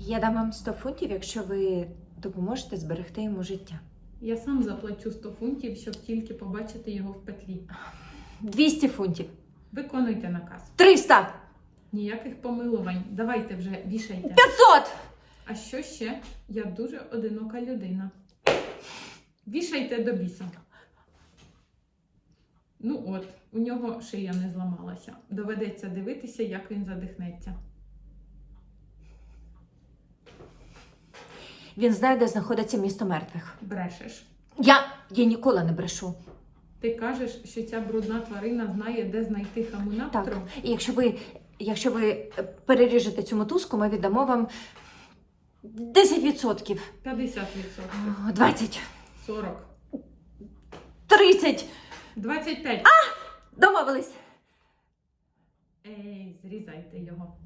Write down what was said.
Я дам вам 100 фунтів, якщо ви допоможете зберегти йому життя. Я сам заплачу 100 фунтів, щоб тільки побачити його в петлі. 200 фунтів. Виконуйте наказ. 300! Ніяких помилувань. Давайте вже вішайте. 500! А що ще? Я дуже одинока людина. Вішайте до біса. Ну от, у нього шия не зламалася. Доведеться дивитися, як він задихнеться. Він знає, де знаходиться місто мертвих. Брешеш. Я, я ніколи не брешу. Ти кажеш, що ця брудна тварина знає, де знайти хамунаптру? Так. І якщо ви, якщо ви е, переріжете цю мотузку, ми віддамо вам 10%. 50%, 20, 40, 30. 25. Домовились. Ей, зрізайте його.